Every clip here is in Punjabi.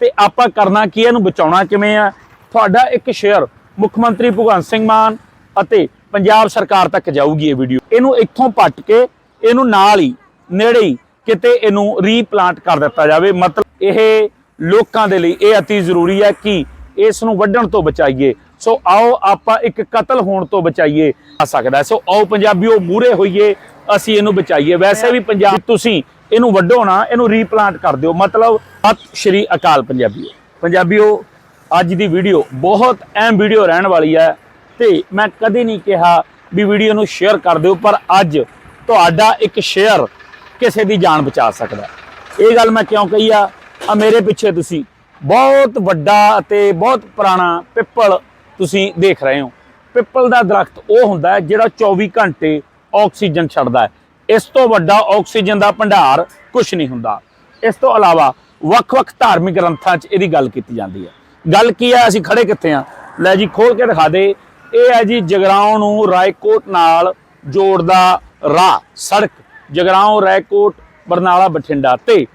ਤੇ ਆਪਾਂ ਕਰਨਾ ਕੀ ਹੈ, ਇਹਨੂੰ ਬਚਾਉਣਾ ਕਿਵੇਂ ਆ? ਤੁਹਾਡਾ ਇੱਕ ਸ਼ੇਅਰ ਮੁੱਖ ਮੰਤਰੀ ਭਗਵੰਤ ਸਿੰਘ ਮਾਨ ਅਤੇ ਪੰਜਾਬ ਸਰਕਾਰ ਤੱਕ ਜਾਊਗੀ ਇਹ ਵੀਡੀਓ ਇਹਨੂੰ ਇੱਥੋਂ ਪੱਟ ਕੇ ਇਹਨੂੰ ਨਾਲ ਹੀ ਨੇੜੇ ਹੀ ਕਿਤੇ ਇਹਨੂੰ ਰੀਪਲਾਂਟ ਕਰ ਦਿੱਤਾ ਜਾਵੇ। ਮਤਲਬ ਇਹ ਲੋਕਾਂ ਦੇ ਲਈ ਇਹ ਅਤੀ ਜ਼ਰੂਰੀ ਹੈ ਕਿ ਇਸ ਨੂੰ ਵੱਢਣ ਤੋਂ ਬਚਾਈਏ। ਸੋ ਆਓ ਆਪਾਂ ਇੱਕ ਕਤਲ ਹੋਣ ਤੋਂ ਬਚਾਈਏ। ਆ ਸਕਦਾ ਸੋ ਆਓ ਪੰਜਾਬੀਓ ਮੂਰੇ ਹੋਈਏ ਅਸੀਂ ਇਹਨੂੰ ਬਚਾਈਏ। ਵੈਸੇ ਵੀ ਪੰਜਾਬ ਤੁਸੀਂ ਇਹਨੂੰ ਵੱਢੋ ਨਾ, ਇਹਨੂੰ ਰੀਪਲਾਂਟ ਕਰ ਦਿਓ। ਮਤਲਬ ਸਤਿ ਸ਼੍ਰੀ ਅਕਾਲ ਪੰਜਾਬੀਓ। ਪੰਜਾਬੀਓ, ਅੱਜ ਦੀ ਵੀਡੀਓ ਬਹੁਤ ਅਹਿਮ ਵੀਡੀਓ ਰਹਿਣ ਵਾਲੀ ਹੈ ਤੇ ਮੈਂ ਕਦੇ ਨਹੀਂ ਕਿਹਾ ਵੀ ਵੀਡੀਓ ਨੂੰ ਸ਼ੇਅਰ ਕਰ ਦਿਓ, ਪਰ ਅੱਜ ਤੁਹਾਡਾ ਇੱਕ ਸ਼ੇਅਰ ਕਿਸੇ ਦੀ ਜਾਨ ਬਚਾ ਸਕਦਾ ਇਹ ਗੱਲ ਮੈਂ ਕਿਉਂ ਕਹੀ ਆ? ਆ ਮੇਰੇ ਪਿੱਛੇ ਤੁਸੀਂ ਬਹੁਤ ਵੱਡਾ ਅਤੇ ਬਹੁਤ ਪੁਰਾਣਾ ਪਿੱਪਲ ਤੁਸੀਂ ਦੇਖ ਰਹੇ ਹੋ। ਪਿੱਪਲ ਦਾ ਦਰਖਤ ਉਹ ਹੁੰਦਾ ਹੈ ਜਿਹੜਾ 24 ਘੰਟੇ ਆਕਸੀਜਨ ਛੱਡਦਾ ਹੈ। ਇਸ ਤੋਂ ਵੱਡਾ ਆਕਸੀਜਨ ਦਾ ਭੰਡਾਰ ਕੁਝ ਨਹੀਂ ਹੁੰਦਾ। ਇਸ ਤੋਂ ਇਲਾਵਾ ਵੱਖ-ਵੱਖ ਧਾਰਮਿਕ ਗ੍ਰੰਥਾਂ 'ਚ ਇਹਦੀ ਗੱਲ ਕੀਤੀ ਜਾਂਦੀ ਹੈ। ਗੱਲ ਕੀ ਹੈ? ਅਸੀਂ ਖੜੇ ਕਿੱਥੇ ਆ ਲੈ ਜੀ ਖੋਲ ਕੇ ਦਿਖਾ ਦੇ। ਇਹ ਹੈ ਜੀ ਜਗਰਾਉਂ ਨੂੰ ਰਾਏਕੋਟ ਨਾਲ ਜੋੜਦਾ ਰਾਹ ਸੜਕ। ਜਗਰਾਉਂ ਰਾਏਕੋਟ ਬਰਨਾਲਾ ਬਠਿੰਡਾ ਤੇ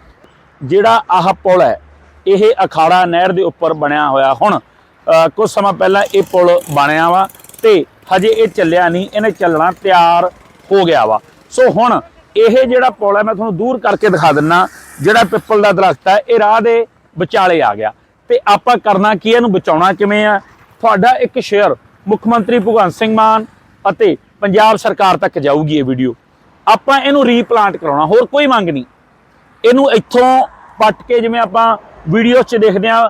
ਜਿਹੜਾ ਆਹ ਪੁਲ ਹੈ ਇਹ ਅਖਾੜਾ ਨਹਿਰ ਦੇ ਉੱਪਰ ਬਣਿਆ ਹੋਇਆ ਹੁਣ। ਅ, ਕੁਝ ਸਮਾਂ ਪਹਿਲਾਂ ਇਹ ਪੁਲ ਬਣਿਆ ਵਾ ਤੇ ਹਜੇ ਇਹ ਚੱਲਿਆ ਨਹੀਂ ਇਹਨੇ ਚੱਲਣਾ ਤਿਆਰ ਹੋ ਗਿਆ ਵਾ। ਸੋ ਹੁਣ ਇਹ ਜਿਹੜਾ ਪੁਲ ਹੈ, ਮੈਂ ਤੁਹਾਨੂੰ ਦੂਰ ਕਰਕੇ ਦਿਖਾ ਦਿੰਨਾ, ਜਿਹੜਾ ਪਿੱਪਲ ਦਾ ਦਰਖਤ ਹੈ, ਇਹ ਰਾਹ ਦੇ ਵਿਚਾਲੇ ਆ ਗਿਆ। ਤੇ ਆਪਾਂ ਕਰਨਾ ਕੀ ਇਹਨੂੰ ਬਚਾਉਣਾ ਕਿਵੇਂ ਆ ਤੁਹਾਡਾ ਇੱਕ ਸ਼ੇਅਰ ਮੁੱਖ ਮੰਤਰੀ ਭਗਵੰਤ ਸਿੰਘ ਮਾਨ ਅਤੇ ਪੰਜਾਬ ਸਰਕਾਰ ਤੱਕ ਜਾਊਗੀ ਇਹ ਵੀਡੀਓ ਆਪਾਂ ਇਹਨੂੰ ਰੀਪਲਾਂਟ ਕਰਾਉਣਾ, ਹੋਰ ਕੋਈ ਮੰਗ ਨਹੀਂ। ਇਹਨੂੰ ਇੱਥੋਂ ਪੱਟ ਕੇ ਜਿਵੇਂ ਆਪਾਂ ਵੀਡੀਓ 'ਚ ਦੇਖਦੇ ਆ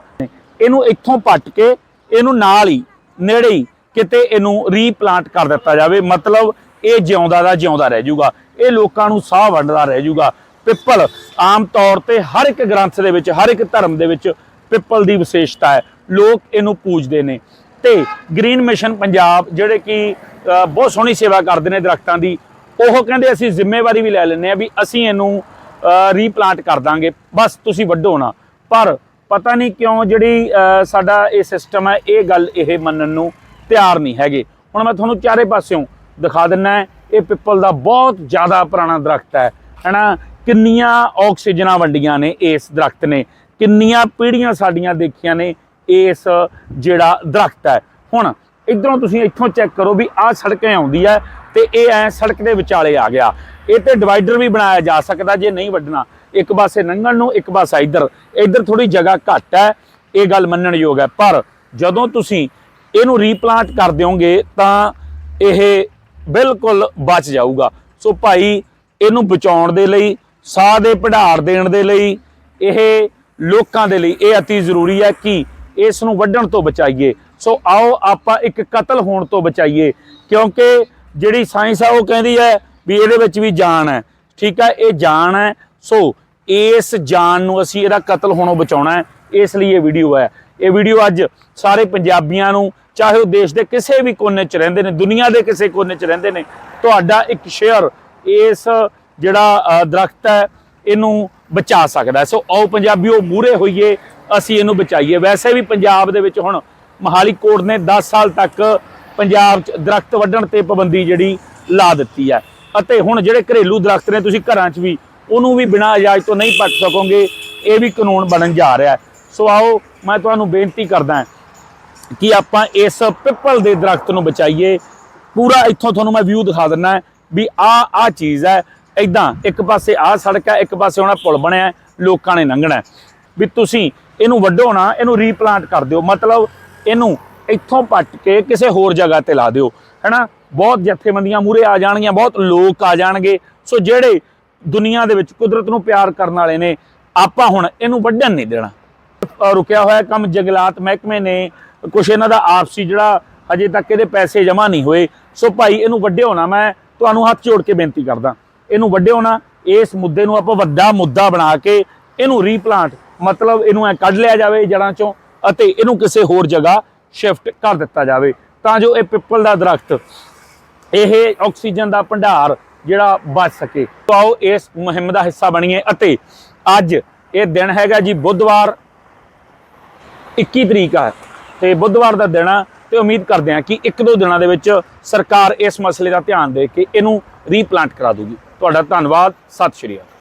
ਇਹਨੂੰ ਇੱਥੋਂ ਪੱਟ ਕੇ ਇਹਨੂੰ ਨਾਲ ਹੀ, ਨੇੜੇ ਹੀ ਕਿਤੇ ਇਹਨੂੰ ਰੀਪਲਾਂਟ ਕਰ ਦਿੱਤਾ ਜਾਵੇ। ਮਤਲਬ ਇਹ ਜਿਉਂਦਾ ਦਾ ਜਿਉਂਦਾ ਰਹਿ ਜਾਊਗਾ ਇਹ ਲੋਕਾਂ ਨੂੰ ਸਾਹ ਵੰਡਦਾ ਰਹਿ ਜਾਊਗਾ ਪਿੱਪਲ ਆਮ ਤੌਰ ਤੇ ਹਰ ਇੱਕ ਗ੍ਰੰਥ ਦੇ ਵਿੱਚ, ਹਰ ਇੱਕ ਧਰਮ ਦੇ ਵਿੱਚ ਪਿੱਪਲ ਦੀ ਵਿਸ਼ੇਸ਼ਤਾ ਹੈ। ਲੋਕ ਇਹਨੂੰ ਪੂਜਦੇ ਨੇ। ਤੇ ਗ੍ਰੀਨ ਮਿਸ਼ਨ ਪੰਜਾਬ ਜਿਹੜੇ ਕਿ ਬਹੁਤ ਸੋਹਣੀ ਸੇਵਾ ਕਰਦੇ ਨੇ ਦਰਖਤਾਂ ਦੀ, ਉਹ ਕਹਿੰਦੇ ਅਸੀਂ ਜ਼ਿੰਮੇਵਾਰੀ ਵੀ ਲੈ ਲੈਂਦੇ ਆ ਵੀ ਅਸੀਂ ਇਹਨੂੰ ਰੀਪਲਾਂਟ ਕਰ ਦਾਂਗੇ। ਬਸ ਤੁਸੀਂ ਵੱਢੋ ਨਾ। ਪਰ ਪਤਾ ਨਹੀਂ ਕਿਉਂ ਜਿਹੜੀ ਸਾਡਾ ਇਹ ਸਿਸਟਮ ਹੈ, ਇਹ ਗੱਲ ਇਹ ਮੰਨਣ ਨੂੰ ਤਿਆਰ ਨਹੀਂ ਹੈਗੇ। ਹੁਣ ਮੈਂ ਤੁਹਾਨੂੰ ਚਾਰੇ ਪਾਸਿਓਂ ਦਿਖਾ ਦਿੰਨਾ ਇਹ ਪਿੱਪਲ ਦਾ ਬਹੁਤ ਜ਼ਿਆਦਾ ਪੁਰਾਣਾ ਦਰਖਤ ਹੈ। ਹੈਨਾ? ਕਿੰਨੀਆਂ ਆਕਸੀਜਨਾਂ ਵੰਡੀਆਂ ਨੇ ਇਸ ਦਰਖਤ ਨੇ। ਕਿੰਨੀਆਂ ਪੀੜ੍ਹੀਆਂ ਸਾਡੀਆਂ ਦੇਖੀਆਂ ਨੇ ਇਸ ਜਿਹੜਾ ਦਰਖਤ ਹੈ। ਹੁਣ ਇਧਰੋਂ ਤੁਸੀਂ ਇੱਥੋਂ ਚੈੱਕ ਕਰੋ ਵੀ ਆਹ ਸੜਕ ਆਉਂਦੀ ਹੈ ਤੇ ਇਹ ਐ ਸੜਕ ਦੇ ਵਿਚਾਲੇ ਆ ਗਿਆ। ਇਹ ਤੇ ਡਿਵਾਈਡਰ ਵੀ ਬਣਾਇਆ ਜਾ ਸਕਦਾ ਜੇ ਨਹੀਂ ਵੱਢਣਾ। ਇੱਕ ਪਾਸੇ ਲੰਘਣ ਨੂੰ, ਇੱਕ ਪਾਸਾ ਇੱਧਰ। ਇੱਧਰ ਥੋੜੀ ਜਗ੍ਹਾ ਘੱਟ ਹੈ। ਇਹ ਗੱਲ ਮੰਨਣਯੋਗ ਹੈ। ਪਰ ਜਦੋਂ ਤੁਸੀਂ ਇਹਨੂੰ ਰੀਪਲਾਂਟ ਕਰ ਦਿਓਗੇ ਤਾਂ ਇਹ ਬਿਲਕੁਲ ਬਚ ਜਾਊਗਾ। ਸੋ ਭਾਈ, ਇਹਨੂੰ ਬਚਾਉਣ ਦੇ ਲਈ, ਸਾਹ ਦੇ ਪੜਾੜ ਦੇਣ ਦੇ ਲਈ, ਇਹ ਲੋਕਾਂ ਦੇ ਲਈ ਇਹ ਅਤੀ ਜ਼ਰੂਰੀ ਹੈ ਕਿ ਇਸ ਨੂੰ ਵੱਢਣ ਤੋਂ ਬਚਾਈਏ। ਸੋ ਆਓ ਆਪਾਂ ਇੱਕ ਕਤਲ ਹੋਣ ਤੋਂ ਬਚਾਈਏ, ਕਿਉਂਕਿ ਜਿਹੜੀ ਸਾਇੰਸ ਆ ਉਹ ਕਹਿੰਦੀ ਹੈ ਵੀ ਇਹਦੇ ਵਿੱਚ ਵੀ ਜਾਨ ਹੈ। ਠੀਕ ਹੈ, ਇਹ ਜਾਨ ਹੈ। ਸੋ ਇਸ ਜਾਨ ਨੂੰ ਅਸੀਂ ਇਹਦਾ ਕਤਲ ਹੋਣੋਂ ਬਚਾਉਣਾ ਹੈ। ਇਸ ਲਈ ਇਹ ਵੀਡੀਓ ਹੈ। ਇਹ ਵੀਡੀਓ ਅੱਜ ਸਾਰੇ ਪੰਜਾਬੀਆਂ ਨੂੰ ਚਾਹੇ ਉਹ ਦੇਸ਼ ਦੇ ਕਿਸੇ ਵੀ ਕੋਨੇ 'ਚ ਰਹਿੰਦੇ ਨੇ ਦੁਨੀਆ ਦੇ ਕਿਸੇ ਕੋਨੇ 'ਚ ਰਹਿੰਦੇ ਨੇ ਤੁਹਾਡਾ ਇੱਕ ਸ਼ੇਅਰ ਇਸ ਜਿਹੜਾ ਅ, ਦਰਖਤ ਹੈ ਇਹਨੂੰ ਬਚਾ ਸਕਦਾ ਸੋ ਆਓ ਪੰਜਾਬੀਓ ਮੂਰੇ ਹੋਈਏ ਅਸੀਂ ਇਹਨੂੰ ਬਚਾਈਏ। ਵੈਸੇ ਵੀ ਪੰਜਾਬ ਦੇ ਵਿੱਚ ਹੁਣ ਮਹਾਲੀ ਕੋਰਟ ਨੇ 10 ਸਾਲ ਤੱਕ ਪੰਜਾਬ 'ਚ ਦਰਖਤ ਵੱਢਣ ਤੇ ਪਾਬੰਦੀ ਜਿਹੜੀ ਲਾ ਦਿੱਤੀ ਹੈ। ਅਤੇ ਹੁਣ ਜਿਹੜੇ ਘਰੇਲੂ ਦਰਖਤ ਨੇ ਤੁਸੀਂ ਘਰਾਂ 'ਚ ਵੀ ਉਹਨੂੰ ਵੀ ਬਿਨਾਂ ਇਜਾਜ਼ਤ ਤੋਂ ਨਹੀਂ ਪੱਟ ਸਕੋਗੇ ਇਹ ਵੀ ਕਾਨੂੰਨ ਬਣਨ ਜਾ ਰਿਹਾ ਸੋ ਆਓ ਮੈਂ ਤੁਹਾਨੂੰ ਬੇਨਤੀ ਕਰਦਾ ਹਾਂ ਕਿ ਆਪਾਂ ਇਸ ਪਿੱਪਲ ਦੇ ਦਰਖਤ ਨੂੰ ਬਚਾਈਏ। ਪੂਰਾ ਇੱਥੋਂ ਤੁਹਾਨੂੰ ਮੈਂ ਵਿਊ ਦਿਖਾ ਦਿੰਨਾ ਵੀ ਆ ਆ ਚੀਜ਼ ਹੈ। ਇਦਾਂ ਇੱਕ ਪਾਸੇ ਆ ਸੜਕ ਹੈ, ਇੱਕ ਪਾਸੇ ਹੁਣ ਪੁਲ ਬਣਿਆ ਲੋਕਾਂ ਨੇ ਲੰਘਣਾ ਵੀ ਤੁਸੀਂ ਇਹਨੂੰ ਵੱਢੋ ਨਾ, ਇਹਨੂੰ ਰੀਪਲਾਂਟ ਕਰ ਦਿਓ। ਮਤਲਬ ਇਹਨੂੰ ਇੱਥੋਂ ਪੱਟ ਕੇ ਕਿਸੇ ਹੋਰ ਜਗ੍ਹਾ ਤੇ ਲਾ ਦਿਓ। ਹੈਨਾ? ਬਹੁਤ ਜਥੇਬੰਦੀਆਂ ਮੂਰੇ ਆ ਜਾਣਗੀਆਂ, ਬਹੁਤ ਲੋਕ ਆ ਜਾਣਗੇ। ਸੋ ਜਿਹੜੇ ਦੁਨੀਆ ਦੇ ਵਿੱਚ ਕੁਦਰਤ ਨੂੰ ਪਿਆਰ ਕਰਨ ਵਾਲੇ ਨੇ, ਆਪਾਂ ਹੁਣ ਇਹਨੂੰ ਵੱਢਣ ਨਹੀਂ ਦੇਣਾ। ਰੁਕਿਆ ਹੋਇਆ ਕੰਮ ਜੰਗਲਾਤ ਮਹਿਕਮੇ ਨੇ। ਕੁਛ ਇਹਨਾਂ ਦਾ ਆਪਸੀ ਜਿਹੜਾ ਅਜੇ ਤੱਕ ਇਹਦੇ ਪੈਸੇ ਜਮ੍ਹਾਂ ਨਹੀਂ ਹੋਏ। ਸੋ ਭਾਈ, ਇਹਨੂੰ ਵੱਡੇ ਹੋਣਾ ਮੈਂ। ਤੁਹਾਨੂੰ ਹੱਥ ਜੋੜ ਕੇ ਬੇਨਤੀ ਕਰਦਾ। ਇਹਨੂੰ ਵੱਡੇ ਹੋਣਾ ਇਸ ਮੁੱਦੇ ਨੂੰ ਆਪਾਂ ਵੱਡਾ ਮੁੱਦਾ ਬਣਾ ਕੇ ਇਹਨੂੰ ਰੀਪਲਾਂਟ ਮਤਲਬ ਇਹਨੂੰ ਐ ਕੱਢ ਲਿਆ ਜਾਵੇ ਜੜਾਂ ਚੋਂ ਅਤੇ ਇਹਨੂੰ ਕਿਸੇ ਹੋਰ ਜਗ੍ਹਾ ਸ਼ਿਫਟ ਕਰ ਦਿੱਤਾ ਜਾਵੇ। ਤਾਂ ਜੋ ਇਹ ਪਿੱਪਲ ਦਾ ਦਰਖਤ, ਇਹ ਆਕਸੀਜਨ ਦਾ ਭੰਡਾਰ ਜਿਹੜਾ ਬਚ ਸਕੇ। ਤਾਂ ਆਓ ਇਸ ਮੁਹਿੰਮ ਦਾ ਹਿੱਸਾ ਬਣੀਏ ਅਤੇ ਅੱਜ ਇਹ ਦਿਨ ਹੈਗਾ ਜੀ ਬੁੱਧਵਾਰ। 21 ਤਰੀਕ ਆ। ਤੇ ਬੁੱਧਵਾਰ ਦਾ ਦਿਨ ਆ ਤੇ ਉਮੀਦ ਕਰਦੇ ਹਾਂ ਕਿ ਇੱਕ ਦੋ ਦਿਨਾਂ ਦੇ ਵਿੱਚ ਸਰਕਾਰ ਇਸ ਮਸਲੇ ਦਾ ਧਿਆਨ ਦੇ ਕੇ ਇਹਨੂੰ ਰੀਪਲਾਂਟ ਕਰਾ ਦੂਗੀ। ਤੁਹਾਡਾ ਧੰਨਵਾਦ, ਸਤਿ ਸ਼੍ਰੀ ਅਕਾਲ।